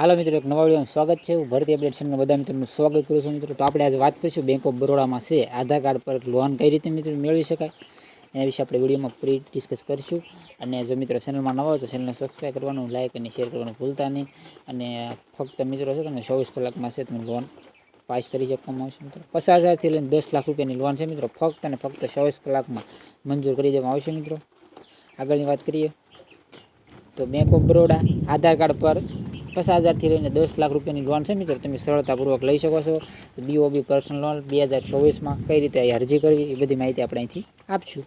હાલો મિત્રો, એક નવા વિડીયોમાં સ્વાગત છે. હું ભરતી અપડેટ ચેનલમાં બધા મિત્રોનું સ્વાગત કરું છું મિત્રો. તો આપણે આજે વાત કરીશું બેંક ઓફ બરોડામાં છે. આધાર કાર્ડ પર લોન કઈ રીતે મિત્રો મેળવી શકાય? એના વિશે આપણે વિડીયોમાં પૂરી ડિસ્કસ કરીશું. અને જો મિત્રો ચેનલમાં નવા હોય તો ચેનલને સબસ્ક્રાઈબ કરવાનું લાઇક અને શેર કરવાનું ભૂલતા નહીં. અને ફક્ત મિત્રો છે તમે ચોવીસ કલાકમાં છે તમે લોન પાસ કરી શકવામાં આવશે મિત્રો. પચાસ હજારથી લઈને દસ લાખ રૂપિયાની લોન છે મિત્રો. ફક્ત અને ફક્ત ચોવીસ કલાકમાં મંજૂર કરી દેવામાં આવશે મિત્રો. આગળની વાત કરીએ તો bank of Baroda Aadhaar card પર પચાસ હજારથી લઈને દસ લાખ રૂપિયાની લોન છે મિત્રો. તમે સરળતાપૂર્વક લઈ શકો છો. બીઓબી પર્સનલ લોન બે હજાર ચોવીસમાં કઈ રીતે અરજી કરવી, એ બધી માહિતી આપણે અહીંથી આપશું.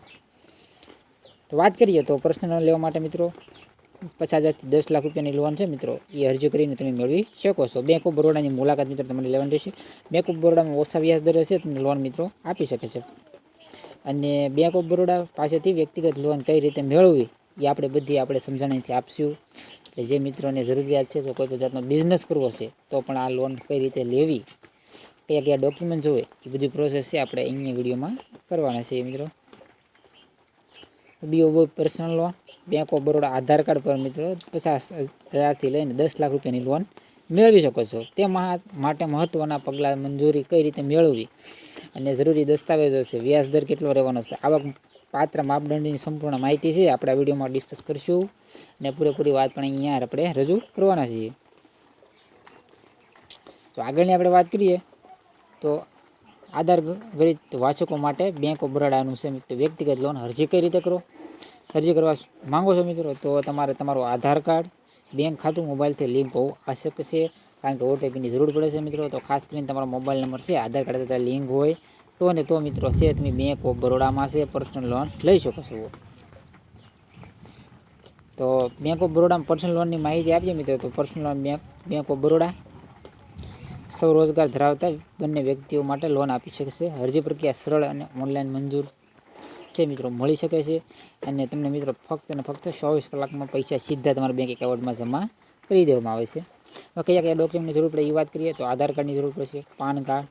તો વાત કરીએ તો પર્સનલ લોન લેવા માટે મિત્રો, પચાસ હજારથી દસ લાખ રૂપિયાની લોન છે મિત્રો. એ અરજી કરીને તમે મેળવી શકો છો. બેંક ઓફ બરોડાની મુલાકાત મિત્રો તમારે લેવાની રહેશે. બેંક ઓફ બરોડામાં ઓછા વ્યાજ દર હશે, તમને લોન મિત્રો આપી શકે છે. અને બેંક ઓફ બરોડા પાસેથી વ્યક્તિગત લોન કઈ રીતે મેળવવી, એ આપણે બધી આપણે સમજાણીથી આપશું. એટલે જે મિત્રોને જરૂરિયાત છે, જો કોઈ પણ જાતનો બિઝનેસ કરવો છે, તો પણ આ લોન કઈ રીતે લેવી કયા કયા ડોક્યુમેન્ટ જોવે. એ બધી પ્રોસેસ છે, આપણે અહીંયા વિડીયોમાં કરવાના છે મિત્રો. BO personal loan bank of Baroda Aadhaar card પર મિત્રો પચાસ હજારથી લઈને દસ લાખ રૂપિયાની લોન મેળવી શકો છો. તે માટે મહત્ત્વના પગલાં મંજૂરી કઈ રીતે મેળવવી? અને જરૂરી દસ્તાવેજો છે વ્યાજ દર કેટલો રહેવાનો છે? આવક પાત્ર માપદંડની સંપૂર્ણ માહિતી છે. આપણે આ વિડીયોમાં ડિસ્કસ કરીશું અને પૂરેપૂરી વાત પણ અહીંયા આપણે રજૂ કરવાના છીએ. તો આગળની આપણે વાત કરીએ તો આધાર ગરીબ વાચકો માટે બેંક ઓફ બરોડાનું છે વ્યક્તિગત લોન અરજી કઈ રીતે કરો? અરજી કરવા માંગો છો મિત્રો? તો તમારે તમારું આધાર કાર્ડ બેંક ખાતું મોબાઈલથી લિંક હોવું આવશ્યક છે. કારણ કે ઓટીપીની જરૂર પડે છે મિત્રો. તો ખાસ કરીને તમારો મોબાઈલ નંબર છે. આધાર કાર્ડ તથા લિંક હોય તો ને તો મિત્રો છે તમે બેંક ઓફ બરોડામાં છે પર્સનલ લોન લઈ શકો છો. તો બેંક ઓફ બરોડામાં પર્સનલ લોનની માહિતી આપીએ મિત્રો. તો personal loan bank bank of Baroda સ્વરોજગાર ધરાવતા બંને વ્યક્તિઓ માટે લોન આપી શકશે. અરજી પ્રક્રિયા સરળ અને ઓનલાઈન મંજૂર છે મિત્રો. મળી શકે છે. અને તમને મિત્રો ફક્ત અને ફક્ત ચોવીસ કલાકમાં પૈસા સીધા તમારા બેંક એકાઉન્ટમાં જમા કરી દેવામાં આવે છે. હવે કયા કયા ડોક્યુમેન્ટની જરૂર પડે એ વાત કરીએ તો આધાર કાર્ડની જરૂર પડશે, પાન કાર્ડ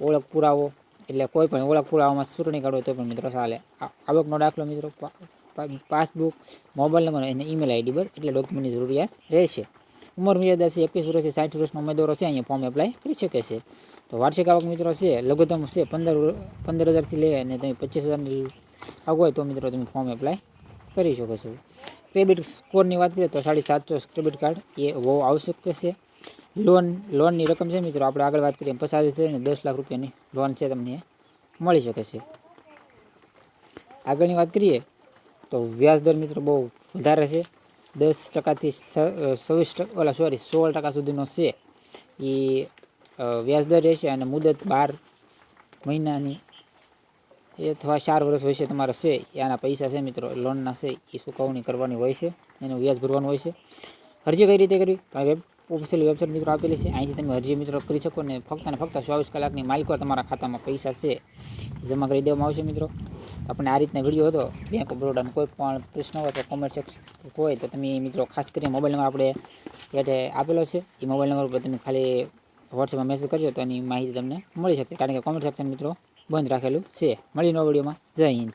ઓળખ પુરાવો એટલે કોઈ પણ ઓળખ પુરાવામાં ચૂંટણી કાર્ડ તો પણ મિત્રો ચાલે. આવકનો દાખલો મિત્રો પાસબુક, મોબાઈલ નંબર અને ઈમેલ આઈડી બસ, એટલે ડોક્યુમેન્ટની જરૂરિયાત રહેશે. ઉંમર મર્યાદા છે એકવીસ વર્ષથી સાઠ વર્ષના ઉમેદવારો છે, અહીંયા ફોર્મ એપ્લાય કરી શકે છે. તો વાર્ષિક આવક મિત્રો છે, લઘુત્તમ છે, પંદર પંદર હજારથી લઈ અને તમે પચીસ હજારની આવક હોય તો મિત્રો તમે ફોર્મ એપ્લાય કરી શકો છો. ક્રેડિટ સ્કોરની વાત કરીએ તો સાડી સાતસો, ક્રેડિટ કાર્ડ એ બહુ આવશ્યક છે. લોન, લોનની રકમ છે મિત્રો, આપણે આગળ વાત કરીએ. પચાસ છે ને દસ લાખ રૂપિયાની લોન છે તમને. મળી શકે છે. આગળની વાત કરીએ તો વ્યાજ દર મિત્રો બહુ વધારે છે. દસ ટકાથી સવીસ ટકા, ઓલા, સોરી, સોળ ટકા સુધીનો છે. એ વ્યાજદર વ્યાજ દર રહેશે અને મુદત બાર મહિનાની એ અથવા ચાર વર્ષ હોય છે તમારે છે. એના પૈસા છે મિત્રો, લોનના છે. એ ચૂકવણી કરવાની હોય છે. એનું વ્યાજ ભરવાનું હોય છે. અરજી કઈ રીતે કરવી? વેબ ઓફિશિયલ વેબસાઇટ મિત્રો આપેલી છે. અહીંથી તમે અરજી મિત્રો કરી શકો ને ફક્ત ને ફક્ત ચોવીસ કલાકની માલિકો તમારા ખાતામાં પૈસા છે. જમા કરી દેવામાં આવશે મિત્રો. આપણે આ રીતના વીડિયો હતો. બેંક ઓફ બરોડાનો કોઈ પણ પ્રશ્ન હોય તો કોમેન્ટ સેક્શન હોય તો તમે મિત્રો ખાસ કરીને મોબાઈલ નંબર આપણે એટલે આપેલો છે. એ મોબાઈલ નંબર ઉપર તમે ખાલી વોટ્સએપમાં મેસેજ કરજો તો એની માહિતી તમને મળી શકશે. કારણ કે કોમેન્ટ સેક્શન મિત્રો બંધ રાખેલું છે. મળી નવા વિડીયોમાં જય હિન્દ.